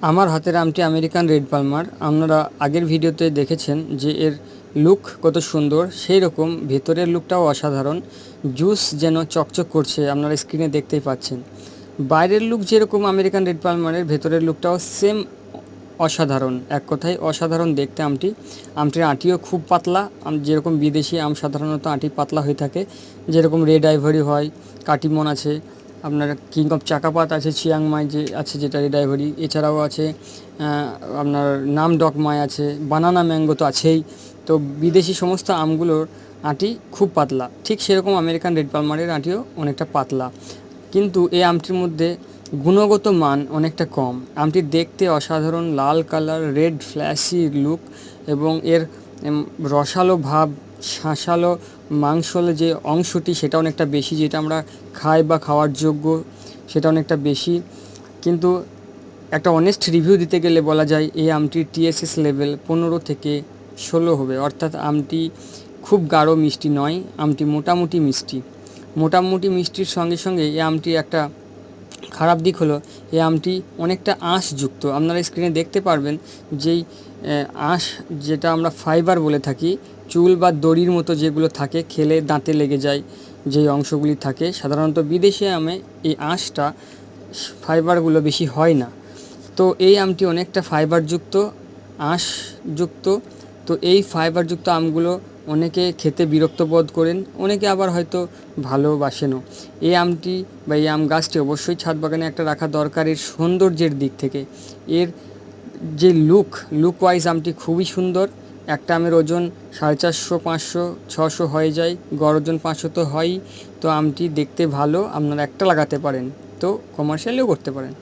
আমার হাতের আমটি আমেরিকান রেড পালমার। আপনারা আগের ভিডিওতে দেখেছেন যে এর লুক কত সুন্দর, সেই রকম ভেতরের লুকটাও অসাধারণ। জুস যেন চকচক করছে, আপনারা স্ক্রিনে দেখতেই পাচ্ছেন। বাইরের লুক যেরকম আমেরিকান রেড পালমারের, ভেতরের লুকটাও সেম অসাধারণ। এক কথায় অসাধারণ দেখতে আমটি। আমটির আঁটিও খুব পাতলা, আম- যেরকম বিদেশি আম সাধারণত আঁটি পাতলা হয়ে থাকে, যেরকম রেড আইভরি হয়, কাটিমন আছে। আপনার কিং অফ চাকাপাত আছে চিয়াংমাই যে আছে যেটা রেড আইভরি এছাড়াও আছে আপনার নাম ডকমাই আছে বানানা ম্যাঙ্গো তো আছেই। তো বিদেশি সমস্ত আমগুলোর আঁটি খুব পাতলা। ঠিক সেরকম আমেরিকান রেড পালমারের আঁটিও অনেকটা পাতলা। কিন্তু এই আমটির মধ্যে গুণগত মান অনেকটা কম। আমটি দেখতে অসাধারণ, লাল কালার রেড ফ্ল্যাশি লুক এবং এর রসালো ভাব, শাঁসালো মাংসল যে অংশটি সেটা অনেকটা বেশি, যেটা আমরা খাই বা খাওয়ার যোগ্য, সেটা অনেকটা বেশি। কিন্তু একটা অনেস্ট রিভিউ দিতে গেলে বলা যায় এই আমটির টিএসএস লেভেল পনেরো থেকে ষোলো হবে। অর্থাৎ আমটি খুব গাঢ় মিষ্টি নয়, আমটি মোটামুটি মিষ্টি। মোটামুটি মিষ্টির সঙ্গে সঙ্গে এই আমটি একটা খারাপ দিক হলো এই আমটি অনেকটা আঁশযুক্ত আপনারা স্ক্রিনে দেখতে পারবেন যেই আঁশ যেটা আমরা ফাইবার বলে থাকি, চুল বা দড়ির মতো যেগুলো থাকে, খেলে দাঁতে লেগে যায়, যেই অংশগুলি থাকে, সাধারণত বিদেশি আমে এই আঁশটা ফাইবারগুলো বেশি হয় না। তো এই আমটি অনেকটা ফাইবারযুক্ত আঁশযুক্ত তো এই ফাইবারযুক্ত আমগুলো অনেকে খেতে বিরক্ত বোধ করেন, অনেকে আবার হয়তো ভালোবাসেনও এই আমটি বা এই আম গাছটি অবশ্যই ছাদ বাগানে একটা রাখা দরকার এর সৌন্দর্যের দিক থেকে। এর যে লুক লুক ওয়াইজ আমটি খুবই সুন্দর। একটা আমের ওজন সাড়ে চারশো, পাঁচশো, ছশো হয়ে যায়, গড় ওজন পাঁচশো তো হয়ই। তো আমটি দেখতে ভালো, আপনারা একটা লাগাতে পারেন, তো কমার্শিয়ালিও করতে পারেন।